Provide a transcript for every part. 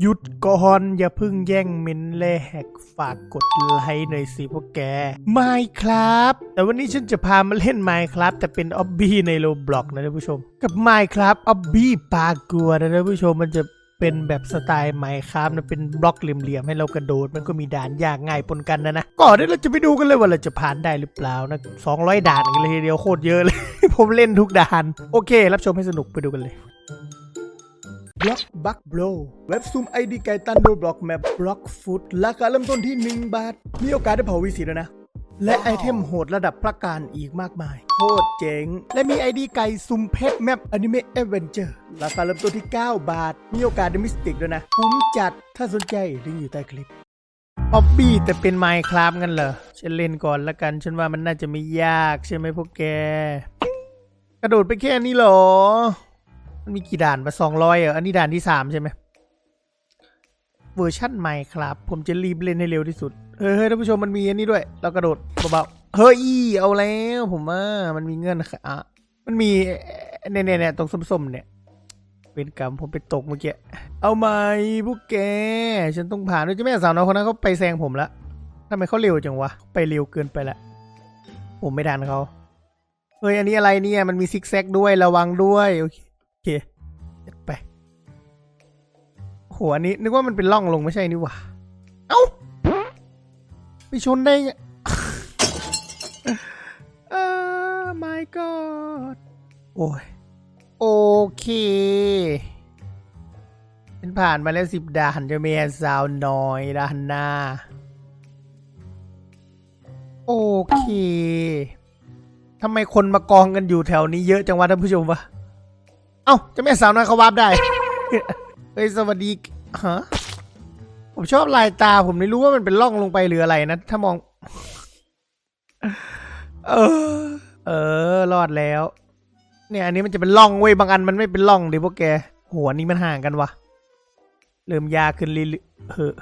หยุดก่อนอย่าพึ่งแย่งเมนแลกฝากกดไลค์หน่อยสิพวกแกไม่ครับ แต่วันนี้ฉันจะพามาเล่น Minecraft แต่เป็นออบบี้ในโลบล็อกนะท่านผู้ชม กับ Minecraft ออบบี้ปากัวนะท่านผู้ชมมันจะเป็นแบบสไตล์ Minecraft นะเป็นบล็อกเหลี่ยมๆให้เรากระโดดมันก็มีด่านยากง่ายปนกันนะนะก่อนที่เราจะไปดูกันเลยว่าเราจะผ่านได้หรือเปล่านะ200ด่านกันเลยทีเดียวโคตรเยอะเลย ผมเล่นทุกด่าน โอเค รับชมให้สนุกไปดูกันเลย บล็อกบักโบรเว็บซูมไอดีไก่ตันโดบล็อกแมปบล็อกฟุตราคาเริ่มต้นที่ 1 บาท มีโอกาสได้เผาวีสีแล้วนะ และไอเทมโหดระดับพระการอีกมากมาย โคตรเจ๋ง และมีไอดีไก่ซุมเพชรแมปอนิเมะเอเวนเจอร์ราคาเริ่มต้นที่ 9 บาท มีโอกาสได้มิสติกด้วยนะคุ้มจัดถ้าสนใจลิงก์อยู่ใต้คลิปออบบี้แต่เป็นไมค์ครับกันเหรอ ฉันเล่นก่อนละกัน ฉันว่ามันน่าจะไม่ยากใช่ไหมพวกแก กระโดดไปแค่นี้เหรอ มันมีกี่ด่านมาสองร้อยเหรออันนี้ด่านที่สามใช่ไหมเวอร์ชั่นใหม่ครับ ผมจะรีบเล่นให้เร็วที่สุด เฮ้ยเฮ้ยท่านผู้ชมมันมีอันนี้ด้วย เรากระโดดเบาๆเฮ้ยเอาแล้วผมว่ามันมีเงื่อนอะมันมีเนี่ยเนี่ยเน่ตรงส้มๆเนี่ยเป็นกรรมผมไปตกเมื่อกี้ เอาไหมพวกแก ฉันต้องผ่านด้วยเจ้าแม่สาวน้อยคนนั้นเขาไปแซงผมละทำไมเขาเร็วจังวะ ไปเร็วเกินไปละ ผมไม่ทันเขา เฮ้ย อันนี้อะไรเนี่ย มันมีซิกแซกด้วย ระวังด้วย โอเค เคจัดไปโหอันนี้ นึกว่ามันเป็นร่องลงไม่ใช่นี่หว่า เอ้า ไปชนได้ไงเออ my god โอ้ย โอเคฉันผ่านมาแล้วสิบด่านจะมีสาวน้อยด้านหน้า โอเคทำไมคนมากองกันอยู่แถวนี้เยอะจังวะท่านผู้ชมวะ เอ้าจะแม่สาวน้อยเขาวาร์ปได้ เฮ้ยสวัสดีฮะผมชอบลายตาผมไม่รู้ว่ามันเป็นร่องลงไปหรืออะไรนะ ถ้ามอง เออ เออ รอดแล้ว เนี่ยอันนี้มันจะเป็นร่องเว้ยบางอันมันไม่เป็นร่องดิพวกแกโหอันนี้มันห่างกันวะเริ่มยากขึ้นเรื่อยเฮ้ย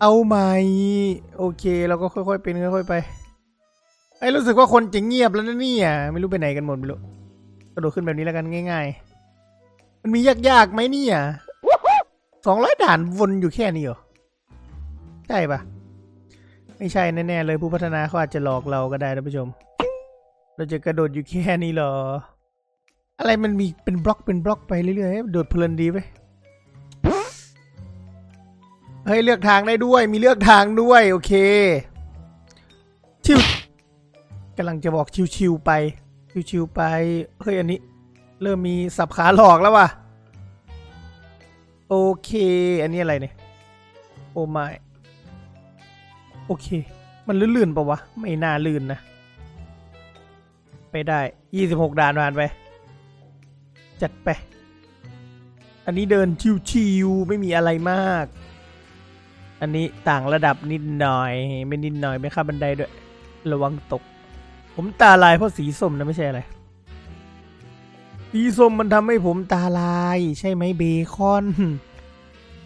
เอาไหมโอเคเราก็ค่อยๆเป็นค่อยๆไปไอ้รู้สึกว่าคนจะเงียบแล้วนะเนี่ยไม่รู้ไปไหนกันหมดไม่รู้ กระโดดขึ้นแบบนี้แล้วกันง่าย ๆ มันมียากๆไหมเนี่ยสองร้อยด่านวนอยู่แค่นี้เหรอ ใช่ปะไม่ใช่แน่ๆเลยผู้พัฒนาเขาอาจจะหลอกเราก็ได้ท่านผู้ชม เราจะกระโดดอยู่แค่นี้เหรอ อะไรมันมีเป็นบล็อกเป็นบล็อกไปเรื่อยๆโดดเพลินดีไปเฮ้ยเลือกทางได้ด้วย มีเลือกทางด้วย โอเค ชิวกำลังจะบอกชิวๆไป ชิวๆไป เฮ้ย อันนี้ เริ่มมีสับขาหลอกแล้วว่ะ โอเค อันนี้อะไรเนี่ย โอ้ไม่โอเค มันลื่นๆปะวะ ไม่น่าลื่นนะ ไปได้ยี่สิบหกด่านผ่านไป จัดไป อันนี้เดินชิวๆไม่มีอะไรมาก อันนี้ต่างระดับนิดหน่อย ไม่นิดหน่อยไม่ข้าบันไดด้วย ระวังตก ผมตาลายเพราะสีส้มนะไม่ใช่อะไร สีส้มมันทำให้ผมตาลาย ใช่ไหมเบคอน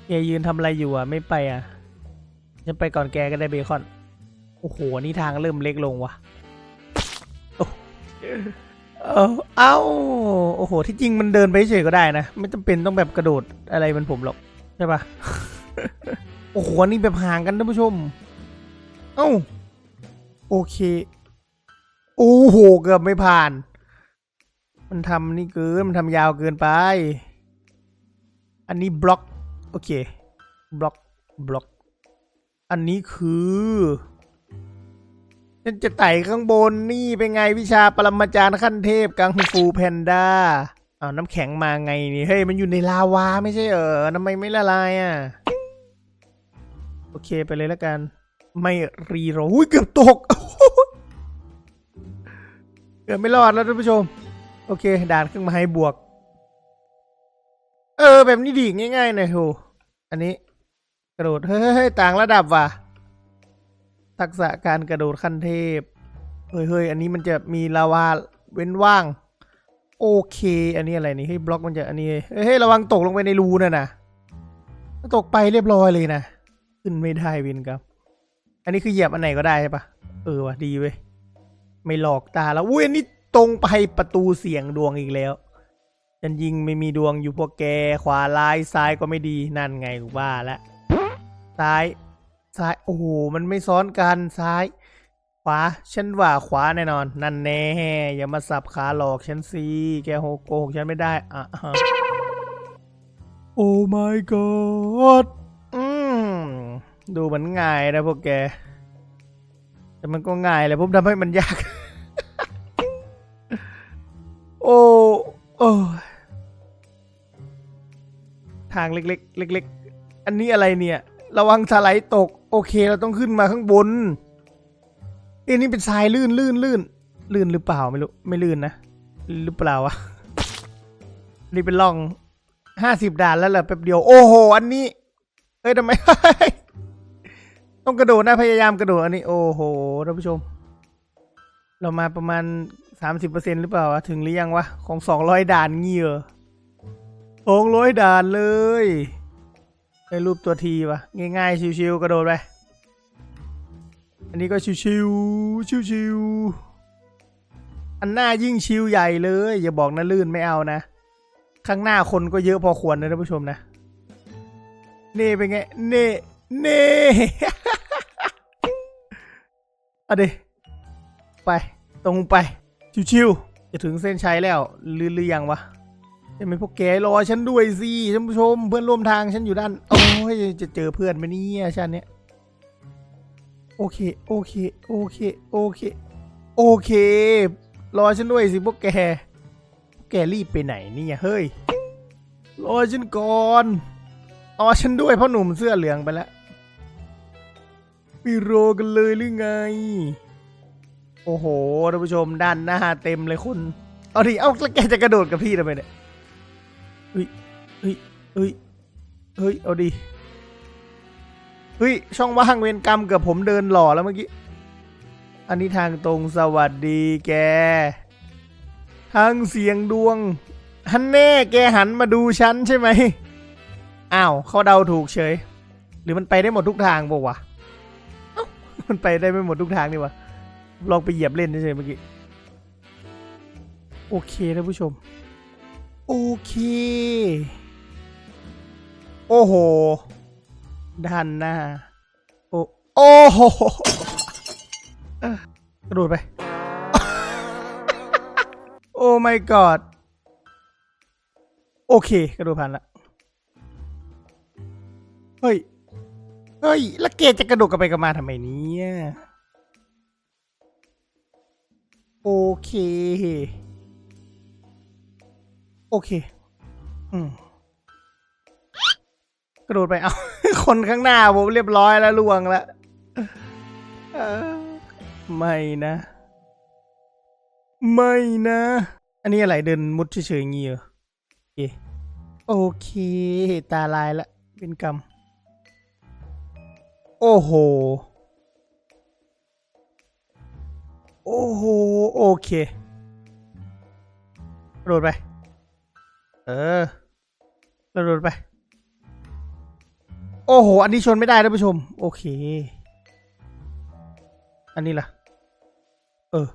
แกยืนทำอะไรอยู่อะ ไม่ไปอะฉันไปก่อนแกก็ได้เบคอน โอ้โห นี่ทางเริ่มเล็กลงว่ะอ้เอ้าเอ้า โอ้โห ที่จริงมันเดินไปเฉยก็ได้นะ ไม่จำเป็นต้องแบบกระโดดอะไรมันผมหรอก ใช่ปะโอ้โหนนี่แบบห่างกันท่านผู้ชม เอ้า โอเค โอ้โหเกือบไม่ผ่าน มันทำนี่เกิน มันทำยาวเกินไป อันนี้บล็อก โอเค บล็อก บล็อก อันนี้คือฉันจะไต่ข้างบนนี่เป็นไงวิชาปรมาจารย์ขั้นเทพกังฟูแพนด้าเอาน้ำแข็งมาไงนี่ เฮ้ย มันอยู่ในลาวาไม่ใช่เหรอทำไมไม่ละลายอะ โอเคไปเลยแล้วกัน ไม่รีโรอุ้ยเกือบตก เกือบไม่รอดแล้วท่านผู้ชม โอเค ด่านเครื่องไม้บวก เออ แบบนี้ดีง่ายๆหน่อยโหอันนี้ กระโดด เฮ้ยต่างระดับว่ะ ทักษะการกระโดดขั้นเทพ เฮ้ยเฮ้ยอันนี้มันจะมีลาวาเว้นว่าง โอเค อันนี้อะไรนี่ให้บล็อกมันจะอันนี้เฮ้ยระวังตกลงไปในรูน่ะนะตกไปเรียบร้อยเลยนะ ขึ้นไม่ได้วินครับ อันนี้คือเหยียบอันไหนก็ได้ใช่ปะเออว่ะดีเว้ย ไม่หลอกตาแล้วอุ้ยอันนี้ตรงไปประตูเสียงดวงอีกแล้วฉันยิงไม่มีดวงอยู่พวกแกขวาร้ายซ้ายก็ไม่ดีนั่นไงกูว่าแล้วซ้ายซ้ายโอ้โหมันไม่ซ้อนกันซ้าย ขวาฉันว่าขวาแน่นอน นั่นแน่อย่ามาสับขาหลอกฉันสิแกโหโกหกฉันไม่ได้อะฮะโอ้ my god อืมดูเหมือนง่ายนะพวกแก แต่มันก็ง่ายแหละผมทำให้มันยาก ทางเล็กๆ เล็ก ๆ อันนี้อะไรเนี่ย ระวังสไลด์ตก โอเคเราต้องขึ้นมาข้างบนเอ้นี่เป็นทรายลื่นลื่นลื่นลื่นหรือเปล่าไม่รู้ไม่ลื่นนะหรือเปล่าวะนี่เป็นล่องห้าสิบด่านแล้วเหรอแป๊บเดียว โอ้โห อันนี้เฮ้ยทำไม ต้องกระโดดนะพยายามกระโดดอันนี้ โอ้โหท่านผู้ชม เรามาประมาณสามสิบเปอร์เซ็นหรือเปล่าวะถึงหรือยังวะของสองร้อยด่านเงี้ย สองร้อยด่านเลยในรูปตัวทีวะง่ายๆ ชิวๆกระโดดไป อันนี้ก็ชิวๆชิวๆอันหน้ายิ่งชิวใหญ่เลย อย่าบอกนะลื่นไม่เอานะ ข้างหน้าคนก็เยอะพอควรนะท่านผู้ชมนะ เน่เป็นไง เน่เน่เอาดิไป ตรงไป ชิวๆจะถึงเส้นชัยแล้วหรือหรือยังวะ จะไม่พวกแกรอฉันด้วยสิท่านผู้ชมเพื่อนร่วมทางฉันอยู่ด้าน โอ้ยจะเจอเพื่อนไหมเนี่ยชาติเนี้ยโอเค โอเค โอเค โอเค โอเค รอฉันด้วยสิพวกแกพวกแกรีบไปไหนเนี่ยเฮ้ย รอฉันก่อนรอฉันด้วยพ่อหนุ่มเสื้อเหลืองไปแล้วไม่รอกันเลยหรือไง โอ้โหท่านผู้ชมด้านหน้าเต็มเลยคุณ เอาดิ เอาแล้วแกจะกระโดดกับพี่ทำไมเนี่ย ฮ้ยเฮ้ยเฮ้ยเฮ้ยเอาดิเฮ้ยช่องว่างเวรกรรมเกือบผมเดินหล่อแล้วเมื่อกี้อันนี้ทางตรงสวัสดีแก ทางเสียงดวงฮันแน่แกหันมาดูฉันใช่ไหมอ้าวเขาเดาถูกเฉย หรือมันไปได้หมดทุกทางบอกวะเอ้ามันไปได้ไม่หมดทุกทางนี่วะลองไปเหยียบเล่นเฉยเมื่อกี้โอเคท่านผู้ชม โอเค โอ้โหด้านหน้า โอ้โอ้โหกระโดดไป โอ้ my god โอเค กระโดดผ่านละ เฮ้ย เฮ้ย แล้วเกจะกระโดดกันไปกันมาทำไมเนี่ย โอเค เค อืมกระโดดไปเอา คนข้างหน้าผมเรียบร้อยแล้วล่วงแล้วไม่นะ ไม่นะ อันนี้อะไรเดินมุดเฉยๆงงี้เหรอโอเคโอเค ตาลายละเป็นกรรม โอ้โห โอ้โห โอเคกระโดดไป เออกระโดดไป โอ้โห อันนี้ชนไม่ได้ท่านผู้ชม โอเค อันนี้ล่ะเออ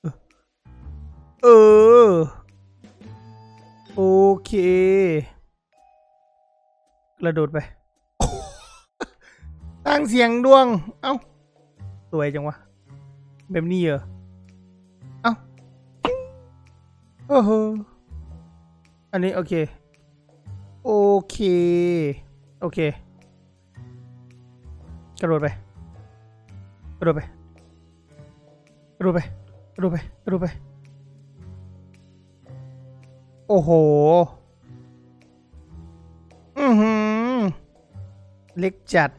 เออ เออ โอเคกระโดดไป ตั้งเสียงดวง เอ้า สวยจังวะ แบบนี้เหรอ เอ้า โอ้โห อันนี้โอเค โอเค โอเค กระโดดไป กระโดดไป กระโดดไป กระโดดไป กระโดดไป โอ้โห อือหือ เล็กจัด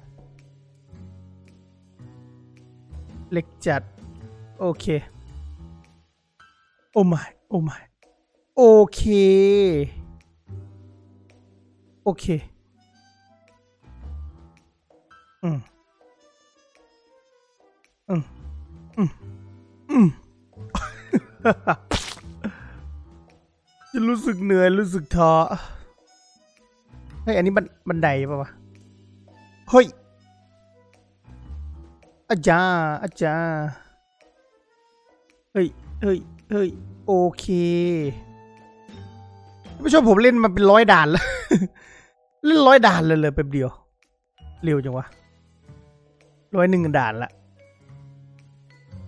เล็กจัด โอเค โอ้ my โอ้ my โอเค โอเค อืม อืม อืม อืม จะรู้สึกเหนื่อย รู้สึกท้อ เฮ้ย อันนี้บันบันไดป่าวะ เฮ้ยอาจารย์อาจารย์เฮ้ย เฮ้ย เฮ้ย โอเค ผู้ชมผมเล่นมาเป็นร้อยด่านแล้ว เล่นร้อยด่านเลยเลยแป๊บเดียว เร็วจังวะร้อยหนึ่งด่านละ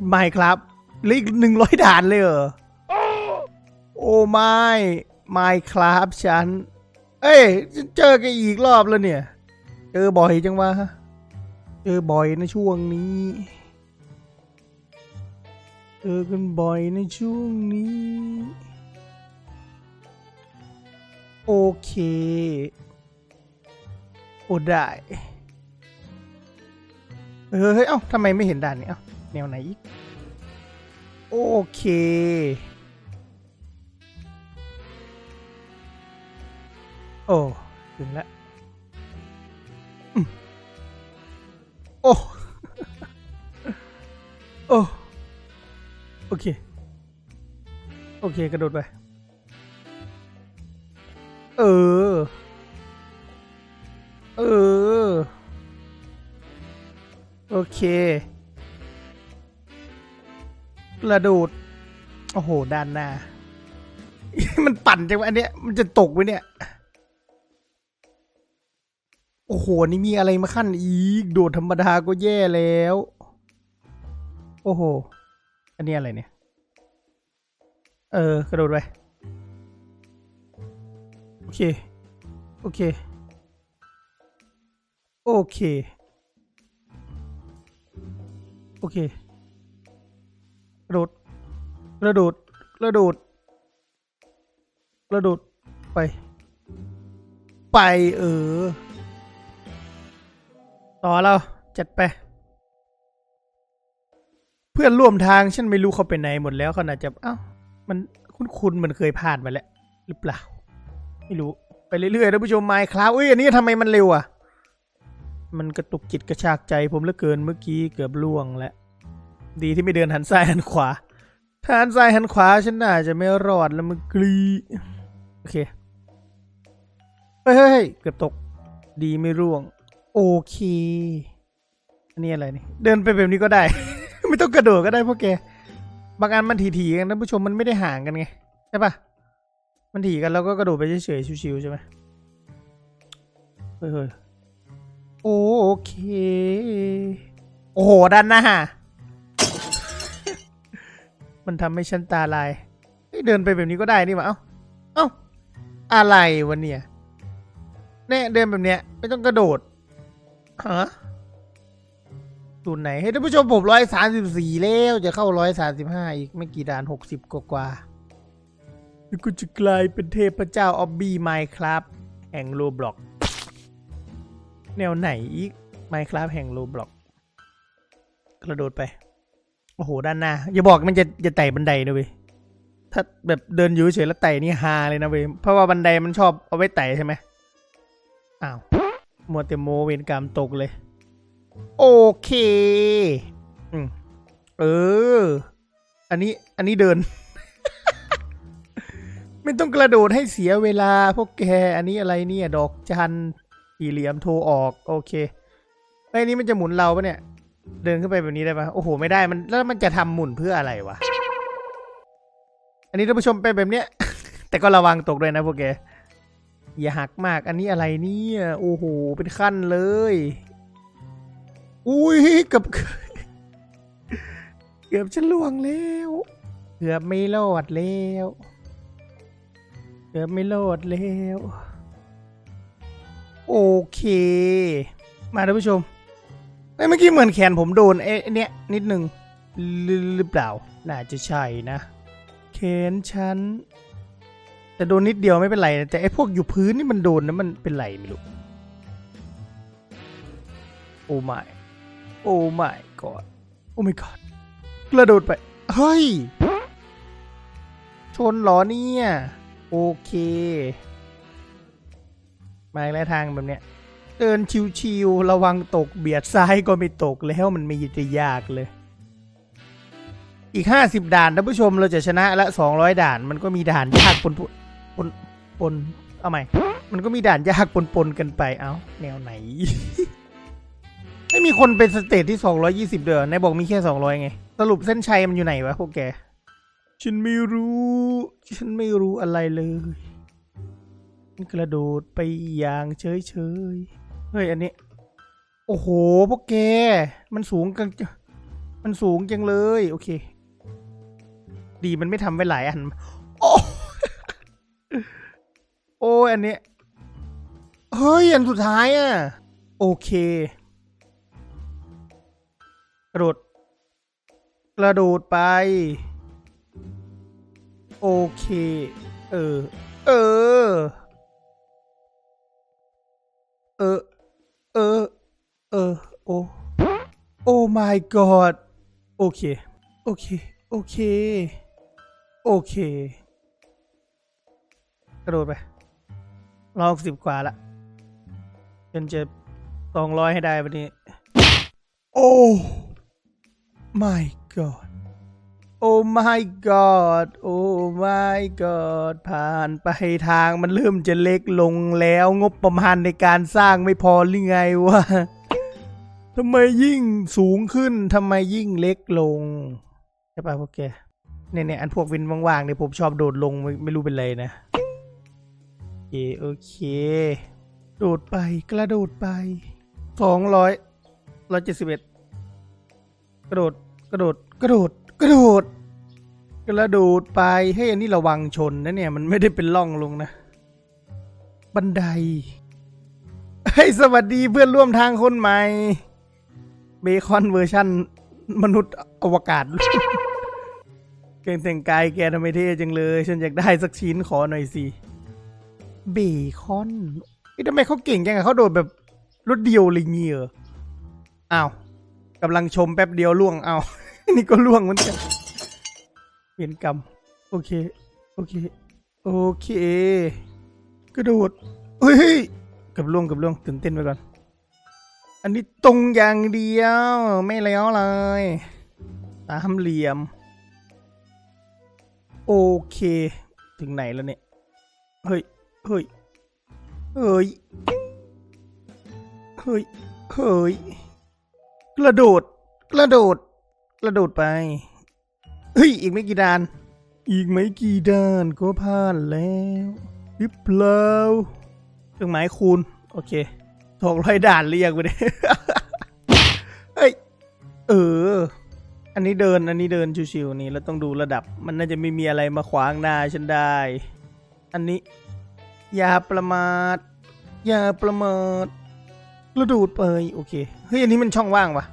ไม่ครับเหลืออีกหนึ่งร้อยด่านเลยเหรอโอ้ไม่ไม่ครับฉัน เอ้ยเจอกันอีกรอบแล้วเนี่ย เจอบ่อยจังวะเจอบ่อยในช่วงนี้เจอกันบ่อยในช่วงนี้ โอเค โอ้ได้เออเฮ้ย เอ้าทำไมไม่เห็นด่านนี้เอ้าแนวไหนอีก โอเค โอ้ถึงแล้วอืมโอ้ โอ้ โอเค โอเค กระโดดไป เออ เออ โอเค กระโดด โอ้โหด้านหน้า มันปั่นจังวะอันเนี้ย มันจะตกไว้เนี่ย โอ้โห นี่มีอะไรมาขั้นอีก โดดธรรมดาก็แย่แล้ว โอ้โห อันนี้อะไรเนี่ย เออ กระโดดไป เค โอเค โอเค โอเคกระโดดกระโดดกระโดดกระโดดไป ไปเออ ต่อแล้วจัดไป เพื่อนร่วมทางฉันไม่รู้เขาไปไหนหมดแล้วเขาน่าจะ เอ้า มันคุ้นๆมันเคยผ่านมาแล้ว หรือเปล่า ไม่รู้ ไปเรื่อยๆท่านผู้ชมไมค์ครับอุ้ยอันนี้ทำไมมันเร็วอะ มันกระตุกจิตกระชากใจผมเหลือเกินเมื่อกี้เกือบล่วงแล้ว ดีที่ไม่เดินหันซ้ายหันขวา ถ้าหันซ้ายหันขวาฉันน่าจะไม่รอดแล้วมันกรีโอเคเฮ้ยเฮ้ยเฮ้ยเกือบตก ดีไม่ร่วง โอเคอันนี้อะไรนี่ เดินไปแบบนี้ก็ได้ ไม่ต้องกระโดดก็ได้พวกแก บางอันมันถี่ๆกันท่านผู้ชมมันไม่ได้ห่างกันไง ใช่ปะ มันถี่กันแล้วก็กระโดดไปเฉยๆชิวๆใช่ไหมเฮ้ยเฮ้ยโอเค โอ้โหด้านหน้า มันทำให้ฉันตาลายเฮ้ยเดินไปแบบนี้ก็ได้นี่หว่าเอ้า เอ้า อะไรวะเนี่ยเนี่ยเดินแบบเนี้ย ไม่ต้องกระโดดฮะตูนไหนให้ยท่านผู้ชมผมร้อยสามสิบสี่แล้ว จะเข้าร้อยสามสิบห้าอีกไม่กี่ด่านหกสิบกว่าๆ แล้วกูจะกลายเป็นเทพเจ้าออบบี้ไมค์ครับ แห่งโลบล็อก แนวไหนอีกไมค์ครับแห่งโลบล็อก กระโดดไป โอ้โห ด้านหน้า อย่าบอกมันจะจะไต่บันไดนะเว้ย ถ้าแบบเดินอยู่เฉยแล้วไต่นี่ฮาเลยนะเว้ย เพราะว่าบันไดมันชอบเอาไว้ไต่ใช่ไหมอ้าวมัวแต่โมเวนกรรมตกเลย โอเค อืมเออ อันนี้ อันนี้เดิน ไม่ต้องกระโดดให้เสียเวลาพวกแก อันนี้อะไรเนี่ย ดอกจันสี่เหลี่ยมโทรออก โอเคไอ้นี่มันจะหมุนเราปะเนี่ย เดินขึ้นไปแบบนี้ได้ปะโอ้โห ไม่ได้มันแล้วมันจะทำหมุนเพื่ออะไรวะ อันนี้ท่านผู้ชมไปแบบเนี้ย แต่ก็ระวังตกด้วยนะพวกแก อย่าหักมาก อันนี้อะไรเนี่ย โอ้โห เป็นขั้นเลย อุ้ยเกือบเกือบจะล่วงแล้ว เกือบไม่รอดแล้ว กือบไม่รอดแล้วโอเค มาท่านผู้ชมเอ้เมื่อกี้เหมือนแขนผมโดนเอ๊ะเนี้ยนิดนึงหรือเปล่า น่าจะใช่นะแขนฉัน แต่โดนนิดเดียวไม่เป็นไรแต่ไอ้พวกอยู่พื้นนี่มันโดนนะมันเป็นไรไม่รู้ โอ้ไม่โอ้ไม่กอดโอ้ไม่กอดกระโดดไป เฮ้ย ชนหรอเนี่ย โอเค มาแล้วทางแบบเนี้ย เดินชิวๆระวังตกเบียดซ้ายก็ไม่ตกแล้วมันไม่จะยากเลย อีกห้าสิบด่านท่านผู้ชมเราจะชนะละสองร้อยด่าน มันก็มีด่านยากปนปนปนเอาใหม่ มันก็มีด่านยากปนปนกันไป เอ้าแนวไหน ไม่มีคนเป็นสเตจที่สองร้อยี่สิบเดือนในบอกมีแค่สองร้อยไง สรุปเส้นชัยมันอยู่ไหนวะพวกแก ฉันไม่รู้ ฉันไม่รู้อะไรเลยกระโดดไปอย่างเฉยเฉยๆเฮ้ยอันนี้ โอ้โหพวกแก มันสูงกันมันสูงจังเลย โอเค ดีมันไม่ทำไว้หลายอัน โอ้โอ้อันนี้ เฮ้ย อันสุดท้ายอะ โอเค กระโดด กระโดดไป โอเค เออ เออ เออ เออ เออ โอ โอ้ my god โอเค โอเค โอเค โอเค กระโดดไปรอบสิบกว่าละจนจะสองร้อยให้ได้วันนี้ โอ้ my god โอ้ my god โอ้ my god ผ่านไปทางมันเริ่มจะเล็กลงแล้วงบประมาณในการสร้างไม่พอหรือไงวะทำไมยิ่งสูงขึ้นทำไมยิ่งเล็กลงใช่ป่ะพวกแกเนี่ยเนี่ยอันพวกวินว่างๆเนี่ยผมชอบโดดลงไม่ไม่รู้เป็นไรนะโอเคโอเค โดดไปกระโดดไปสองร้อยร้อยเจ็ดสิบเอ็ดกระโดดกระโดดกระโดด กระโดดกระโดดไปให้ยอันนี้ระวังชนนะเนี่ย มันไม่ได้เป็นล่องลงนะ บันไดให้ยสวัสดีเพื่อนร่วมทางคนใหม่ เบคอนเวอร์ชั่น มนุษย์อวกาศเก่งแต่งกายแกทำไมเท่จังเลย ฉันอยากได้สักชิ้นขอหน่อยสิ เบคอนเอ๊ะทำไมเขาเก่งจังอะเขาโดดแบบรถเดียวเลยเงี้ยอ้าวกำลังชมแป๊บเดียวล่วงอ้าว นี่ก็ล่วงเหมือนกันเปลี่ยนกรรม โอเค โอเค โอเค กระโดดเฮ้ยกับล่วงกับล่วงตื่นเต้นไปก่อน อันนี้ตรงอย่างเดียว ไม่แล้วเลย ตามเหลี่ยม โอเค ถึงไหนแล้วเนี่ย เฮ้ย เฮ้ย เฮ้ย เฮ้ย เฮ้ย กระโดด กระโดด กระโดดไป เฮ้ย อีกไม่กี่ดาน อีกไม่กี่ดานก็ผ่านแล้วหรือเปล่าเครื่องหมายคูณ โอเคสองร้อยด่านเรียกไปเลยเฮ้ย เออ อันนี้เดิน อันนี้เดินชิวๆนี่ แล้วต้องดูระดับ มันน่าจะไม่มีอะไรมาขวางหน้าฉันได้ อันนี้ อย่าประมาท อย่าประมาทกระดูดไป โอเค เฮ้ย อันนี้มันช่องว่างปะ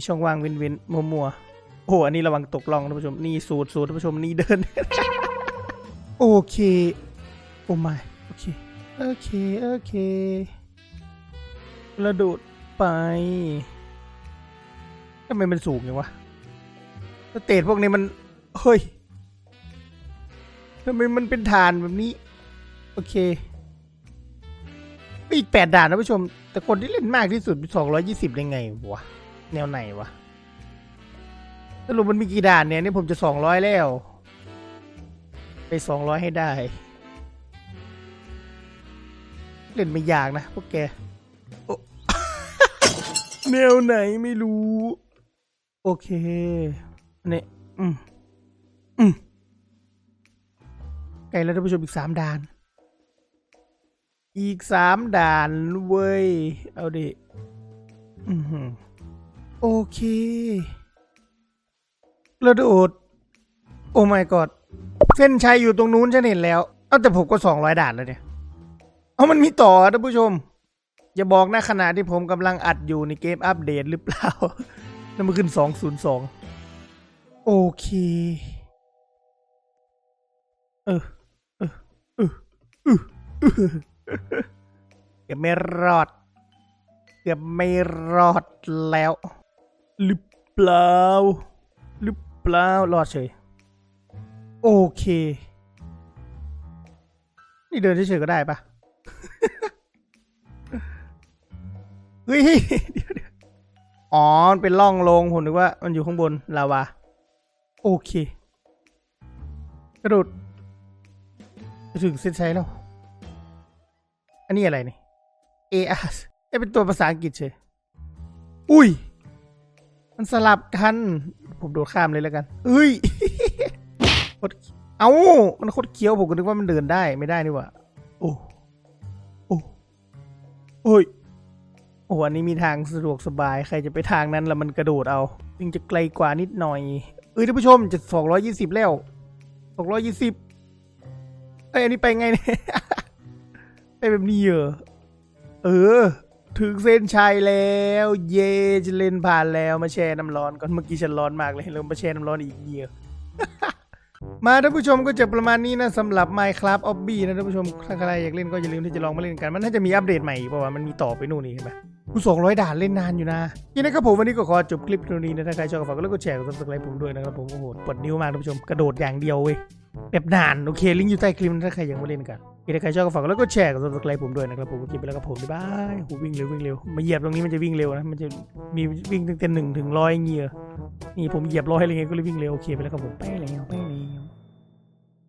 มีช่องว่างเว้นเว้นมัวมัวโอ้อันนี้ระวังตกลองท่านผู้ชมนี่สูตรสูตรท่านผู้ชมนี่เดิน โอเค โอ้ไม่โอเค โอเค โอเคกระโดดไปทำไมมันสูงอย่างวะสเตจพวกนี้มัน เฮ้ยทำไมมันเป็นฐานแบบนี้ โอเคอีกแปดด่านนะผู้ชม แต่คนที่เล่นมากที่สุดสองร้อยี่สิบได้ไงวะ แนวไหนวะสรุปมันมีกี่ด่านเนี่ยนี่ผมจะสองร้อยแล้ว ไปสองร้อยให้ได้ เล่นไม่ยากนะพวกแกแนวไหนไม่รู้ โอเคนนี้อืมอืมไกลแล้วท่านผู้ชมอีกสามด่าน อีกสามด่านเว้ย เอาดิ อือหือ โอเคกระโดดโอ้ my god เส้นชัยอยู่ตรงนู้นฉันเห็นแล้ว เอาแต่ผมก็สองร้อยด่านแล้วเนี่ย เอามันมีต่อท่านผู้ชม อย่าบอกนะขณะที่ผมกำลังอัดอยู่ในเกมอัปเดตหรือเปล่าแล้วมันขึ้นสองศูนย์สองโอเคเออเออเออเออเออเกือบไม่รอด เกือบไม่รอดแล้ว หรือเปล่าหรือเปล่ารอดเฉย โอเค นี่เดินเฉยๆก็ได้ปะเฮ้ยเดี๋ยวเดี๋ยวอ๋อมันเป็นร่องลงผมนึกว่ามันอยู่ข้างบนลาวา โอเค กระโดดถึงเส้นชัยแล้ว อันนี้อะไรนี่ A R เอ้ยเป็นตัวภาษาอังกฤษเฉยอุ้ย มันสลับกัน ผมโดดข้ามเลยแล้วกันเอ้ยโคตรเอ้า มันโคตรเคี้ยวผมก็นึกว่ามันเดินได้ไม่ได้นี่หว่าโอ้โอ้โอ้ยโอ้อันนี้มีทางสะดวกสบายใครจะไปทางนั้นแล้วมันกระโดดเอาจึงจะไกลกว่านิดหน่อยเอ้ยท่านผู้ชมจะสองร้อยยี่สิบแล้วสองร้อยยี่สิบเอ้ยอันนี้ไปไงเนี่ยไปแบบนี้เหรอเออ ถึงเส้นชัยแล้ว เย่จะเล่นผ่านแล้วมาแช่น้ำร้อนก่อนเมื่อกี้ฉันร้อนมากเลยแล้วมาแช่น้ำร้อนอีกเดียวมาท่านผู้ชมก็จะประมาณนี้นะสำหรับ Minecraft Obby นะท่านผู้ชมถ้าใครอยากเล่นก็อย่าลืมที่จะลองมาเล่นกัน มันน่าจะมีอัปเดตใหม่เพราะว่ามันมีต่อไปนู่นนี่เห็นไหมกูสองร้อยด่านเล่นนานอยู่นะยังไงครับผมวันนี้ก็ขอจบคลิปตรงนี้นะถ้าใครชอบก็ฝากกดไลค์กดแชร์กดซับสไครป์ผมด้วยนะครับผมโอ้โหปวดนิ้วมากท่านผู้ชมกระโดดอย่างเดียวเว้ยแบบนานโอเคลิงก์อยู่ใต้คลิปนะถ้าใครอยังไม่เล่นกัน ใครชอบก็ฝากแล้วก็แชร์กดซับสไครป์ผมด้วยนะครับผมกินไปแล้วครับผมบ๊ายบายหูวิ่งเร็ววิ่งเร็วมาเหยียบตรงนี้มันจะวิ่งเร็วนะมันจะมีวิ่งตั้งแต่หนึ่งถึงร้อยเงียนี่ผมเหยียบร้อยอะไรเงี้ยก็เลยวิ่งเร็วโอเคไปแล้วครับผมไปแล้วไปแล้ว